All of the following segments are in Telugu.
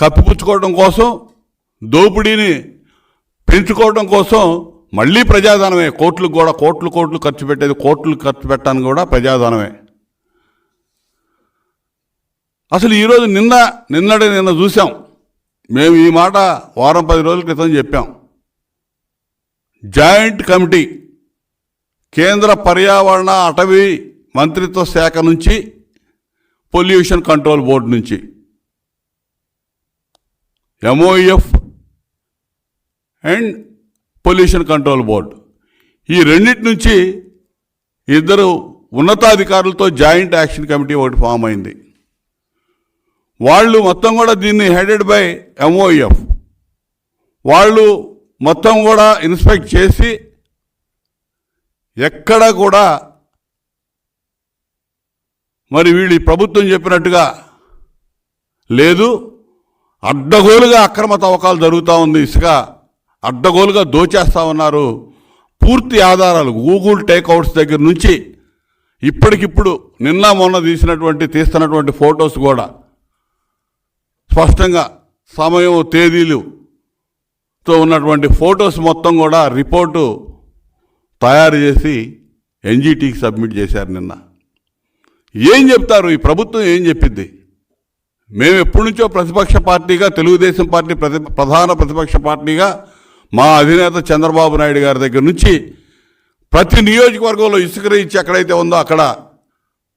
కప్పిపుచ్చుకోవడం కోసం దోపిడీని పెంచుకోవడం కోసం మళ్ళీ ప్రజాధనమే. కోట్లు కూడా కోట్లు కోట్లు ఖర్చు పెట్టేది కోట్లు ఖర్చు పెట్టడానికి కూడా ప్రజాధనమే. అసలు ఈరోజు నిన్న నిన్నటి నిన్న చూసాం మేము ఈ మాట వారం పది రోజుల క్రితం చెప్పాం. జాయింట్ కమిటీ కేంద్ర పర్యావరణ అటవీ మంత్రిత్వ శాఖ నుంచి పొల్యూషన్ కంట్రోల్ బోర్డు నుంచి. MoEF and pollution control board ఈ రెండింటి నుంచి ఇద్దరు ఉన్నతాధికారులతో జాయింట్ యాక్షన్ కమిటీ ఒకటి ఫామ్ అయింది. వాళ్ళు మొత్తం కూడా దీన్ని హెడెడ్ బై ఎంఓఎఫ్ వాళ్ళు మొత్తం కూడా ఇన్స్పెక్ట్ చేసి ఎక్కడ కూడా మరి వీళ్ళు ప్రభుత్వం చెప్పినట్టుగా లేదు. అడ్డగోలుగా అక్రమ తవ్వకాలు జరుగుతూ ఉంది. ఇసుక అడ్డగోలుగా దోచేస్తా ఉన్నారు. పూర్తి ఆధారాలు గూగుల్ టేక్అవుట్స్ దగ్గర నుంచి ఇప్పటికిప్పుడు నిన్న మొన్న తీసినటువంటి తీస్తున్నటువంటి ఫొటోస్ కూడా స్పష్టంగా సమయం తేదీలుతో ఉన్నటువంటి ఫొటోస్ మొత్తం కూడా రిపోర్టు తయారు చేసి ఎన్జీటీకి సబ్మిట్ చేశారు నిన్న. ఏం చెప్తారు? ఈ ప్రభుత్వం ఏం చెప్పింది? మేము ఎప్పటి నుంచో ప్రతిపక్ష పార్టీగా తెలుగుదేశం పార్టీ ప్రతి ప్రధాన ప్రతిపక్ష పార్టీగా మా అధినేత చంద్రబాబు నాయుడు గారి దగ్గర నుంచి ప్రతి నియోజకవర్గంలో ఇసుక రీచ్ ఎక్కడైతే ఉందో అక్కడ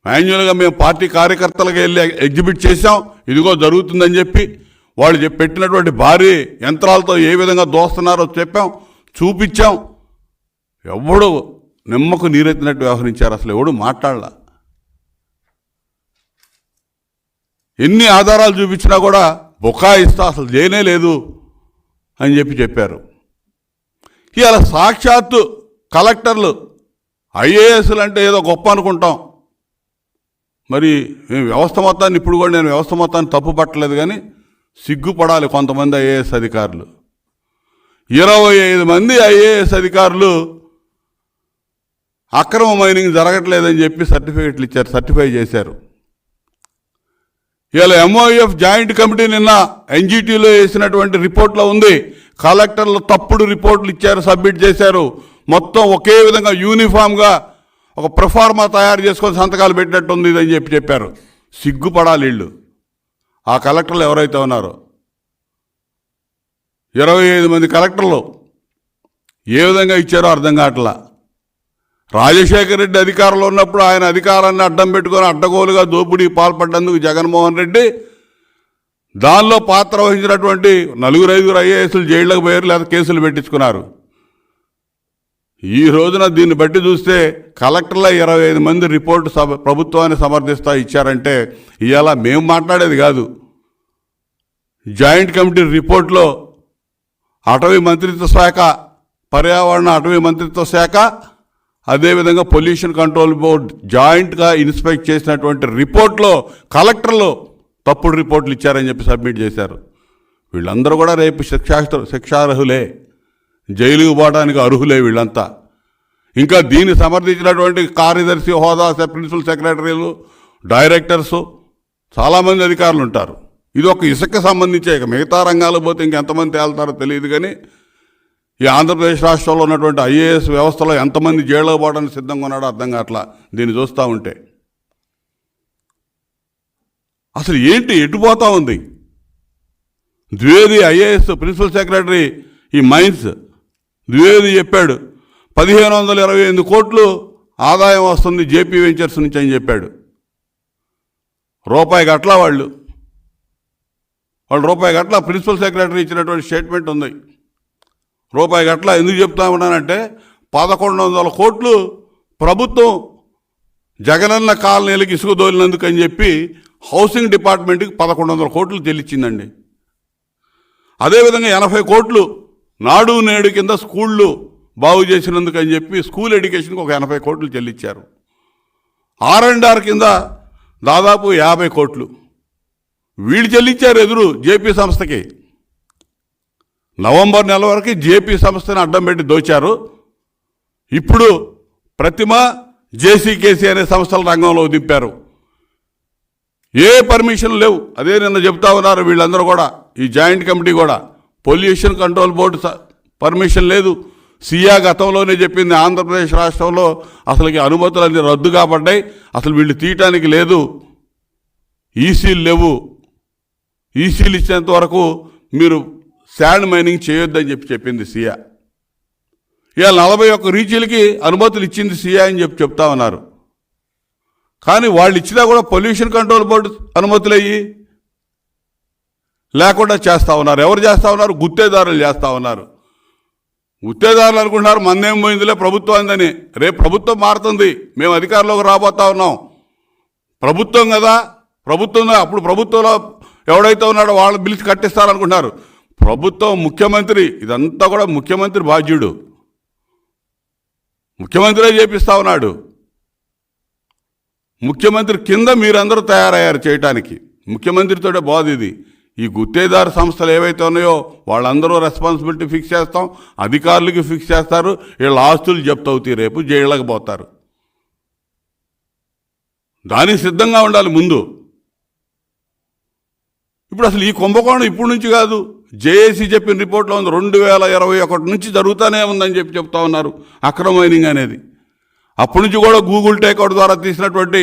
మాన్యువల్గా మేము పార్టీ కార్యకర్తలకు వెళ్ళి ఎగ్జిబిట్ చేసాం ఇదిగో జరుగుతుందని చెప్పి వాళ్ళు పెట్టినటువంటి భారీ యంత్రాలతో ఏ విధంగా దోస్తున్నారో చెప్పాం చూపించాం. ఎవడు నిమ్మకు నీరెత్తినట్టు వ్యవహరించారు అసలు ఎవడు మాట్లాడలా. ఎన్ని ఆధారాలు చూపించినా కూడా బుకాయిస్తా అసలు లేనే లేదు అని చెప్పి చెప్పారు. ఇవాళ సాక్షాత్తు కలెక్టర్లు ఐఏఎస్లు అంటే ఏదో గొప్ప అనుకుంటాం. మరి మేము వ్యవస్థ మొత్తాన్ని ఇప్పుడు కూడా నేను వ్యవస్థ మొత్తాన్ని తప్పు పట్టలేదు కానీ సిగ్గుపడాలి కొంతమంది ఐఏఎస్ అధికారులు. ఇరవై ఐదు మంది ఐఏఎస్ అధికారులు అక్రమ మైనింగ్ జరగట్లేదని చెప్పి సర్టిఫికెట్లు ఇచ్చారు సర్టిఫై చేశారు. ఇలా ఎంఓఎఫ్ జాయింట్ కమిటీ నిన్న ఎన్జిటీలో వేసినటువంటి రిపోర్ట్లో ఉంది. కలెక్టర్లు తప్పుడు రిపోర్ట్లు ఇచ్చారు సబ్మిట్ చేశారు. మొత్తం ఒకే విధంగా యూనిఫామ్గా ఒక ప్రొఫార్మా తయారు చేసుకొని సంతకాలు పెట్టినట్టు ఉంది అని చెప్పి చెప్పారు. సిగ్గుపడాలి వీళ్ళు. ఆ కలెక్టర్లు ఎవరైతే ఉన్నారో? ఇరవై ఐదు మంది కలెక్టర్లు. ఏ విధంగా ఇచ్చారో అర్థం కావట్లా? రాజశేఖర రెడ్డి అధికారంలో ఉన్నప్పుడు ఆయన అధికారాన్ని అడ్డం పెట్టుకొని అడ్డగోలుగా దోపిడీ పాల్పడ్డందుకు జగన్మోహన్ రెడ్డి దానిలో పాత్ర వహించినటువంటి నలుగురు ఐదుగురు ఐఏఎస్లు జైళ్ళకు పోయారు లేదా కేసులు పెట్టించుకున్నారు. ఈ రోజున దీన్ని బట్టి చూస్తే కలెక్టర్ల ఇరవై ఐదు మంది రిపోర్టు సభ ప్రభుత్వాన్ని సమర్థిస్తా ఇచ్చారంటే ఇవాళ మేము మాట్లాడేది కాదు. జాయింట్ కమిటీ రిపోర్ట్లో అటవీ మంత్రిత్వ శాఖ పర్యావరణ అటవీ మంత్రిత్వ శాఖ అదేవిధంగా పొల్యూషన్ కంట్రోల్ బోర్డ్ జాయింట్గా ఇన్స్పెక్ట్ చేసినటువంటి రిపోర్ట్లో కలెక్టర్లు తప్పుడు రిపోర్ట్లు ఇచ్చారని చెప్పి సబ్మిట్ చేశారు. వీళ్ళందరూ కూడా రేపు శిక్షా శిక్షార్హులే. జైలుకు పోవడానికి అర్హులే వీళ్ళంతా. ఇంకా దీన్ని సమర్థించినటువంటి కార్యదర్శి హోదా ప్రిన్సిపల్ సెక్రటరీలు డైరెక్టర్సు చాలామంది అధికారులు ఉంటారు ఇది ఒక ఇసుక సంబంధించే ఇక మిగతా రంగాలు పోతే ఇంకెంతమంది తేలుతారో తెలియదు కానీ ఈ ఆంధ్రప్రదేశ్ రాష్ట్రంలో ఉన్నటువంటి ఐఏఎస్ వ్యవస్థలో ఎంతమంది జైల్లో పోవడానికి సిద్ధంగా ఉన్నాడో అర్థం కావట్లా దీన్ని చూస్తూ ఉంటే. అసలు ఏంటి ఎటుపోతా ఉంది? ద్వివేది ఐఏఎస్ ప్రిన్సిపల్ సెక్రటరీ ఈ మైన్స్ ద్వివేది చెప్పాడు పదిహేను వందల ఇరవై ఎనిమిది కోట్లు ఆదాయం వస్తుంది జేపీ వెంచర్స్ నుంచి అని చెప్పాడు. రూపాయి గట్ల వాళ్ళు. వాళ్ళు రూపాయి గట్ల ప్రిన్సిపల్ సెక్రటరీ ఇచ్చినటువంటి స్టేట్మెంట్ ఉంది. రూపాయి గట్ల ఎందుకు చెప్తా ఉన్నానంటే పదకొండు వందల కోట్లు ప్రభుత్వం జగనన్న కాలనీలకు ఇసుక దోలినందుకు అని చెప్పి హౌసింగ్ డిపార్ట్మెంట్కి పదకొండు వందల కోట్లు చెల్లించిందండి అదేవిధంగా ఎనభై కోట్లు నాడు నేడు కింద స్కూళ్ళు బాగు చేసినందుకు అని చెప్పి స్కూల్ ఎడ్యుకేషన్కి ఒక ఎనభై కోట్లు చెల్లించారు ఆర్ అండ్ ఆర్ కింద దాదాపు యాభై కోట్లు. వీళ్ళు చెల్లించారు ఎదురు జేపీ సంస్థకి. నవంబర్ నెల వరకు జేపీ సంస్థని అడ్డం పెట్టి దోచారు. ఇప్పుడు ప్రతిమ జేసీకేసీ అనే సంస్థల రంగంలో దింపారు. ఏ పర్మిషన్ లేవు. అదే నిన్న చెప్తా ఉన్నారు వీళ్ళందరూ కూడా. ఈ జాయింట్ కమిటీ కూడా. పొల్యూషన్ కంట్రోల్ బోర్డు పర్మిషన్ లేదు. సియా గతంలోనే చెప్పింది ఆంధ్రప్రదేశ్ రాష్ట్రంలో అసలుకి అనుమతులన్నీ రద్దు కాబడ్డాయి. అసలు వీళ్ళు తీయటానికి లేదు. ఈసీలు లేవు. ఈసీలు ఇచ్చేంత వరకు మీరు శాండ్ మైనింగ్ చేయొద్దని చెప్పి చెప్పింది సియా. ఇవాళ నలభై ఒక్క రీచీలకి అనుమతులు ఇచ్చింది సియా అని చెప్పి చెప్తా ఉన్నారు. కానీ వాళ్ళు ఇచ్చినా కూడా పొల్యూషన్ కంట్రోల్ బోర్డు అనుమతులు అయ్యి లేకుండా చేస్తా ఉన్నారు. ఎవరు చేస్తా ఉన్నారు? గుత్తేదారులు చేస్తా ఉన్నారు. గుత్తేదారులు అనుకుంటున్నారు మందేం పోయిందిలే ప్రభుత్వం అందని. రేపు ప్రభుత్వం మారుతుంది. మేము అధికారంలోకి రాబోతా ఉన్నాం. ప్రభుత్వం కదా. ప్రభుత్వం అప్పుడు ప్రభుత్వంలో ఎవడైతే ఉన్నాడో వాళ్ళు బిల్స్ కట్టిస్తారనుకుంటున్నారు. ప్రభుత్వం ముఖ్యమంత్రి ఇదంతా కూడా ముఖ్యమంత్రి బాధ్యుడు. ముఖ్యమంత్రే చేపిస్తా ఉన్నాడు. ముఖ్యమంత్రి కింద మీరందరూ తయారయ్యారు చేయటానికి. ముఖ్యమంత్రితోటే బాధ ఇది. ఈ గుత్తేదారు సంస్థలు ఏవైతే ఉన్నాయో వాళ్ళందరూ రెస్పాన్సిబిలిటీ ఫిక్స్ చేస్తాం అధికారులకి ఫిక్స్ చేస్తారు వీళ్ళ ఆస్తులు జప్తు రేపు జైళ్ళకి పోతారు. దానికి సిద్ధంగా ఉండాలి ముందు. ఇప్పుడు అసలు ఈ కుంభకోణం ఇప్పుడు నుంచి కాదు. జేఏసీ చెప్పిన రిపోర్ట్లో ఉంది రెండు వేల ఇరవై ఒకటి నుంచి జరుగుతూనే ఉందని చెప్పి చెప్తా ఉన్నారు. అక్రమ మైనింగ్ అనేది. అప్పటి నుంచి కూడా గూగుల్ టేక్అవుట్ ద్వారా తీసినటువంటి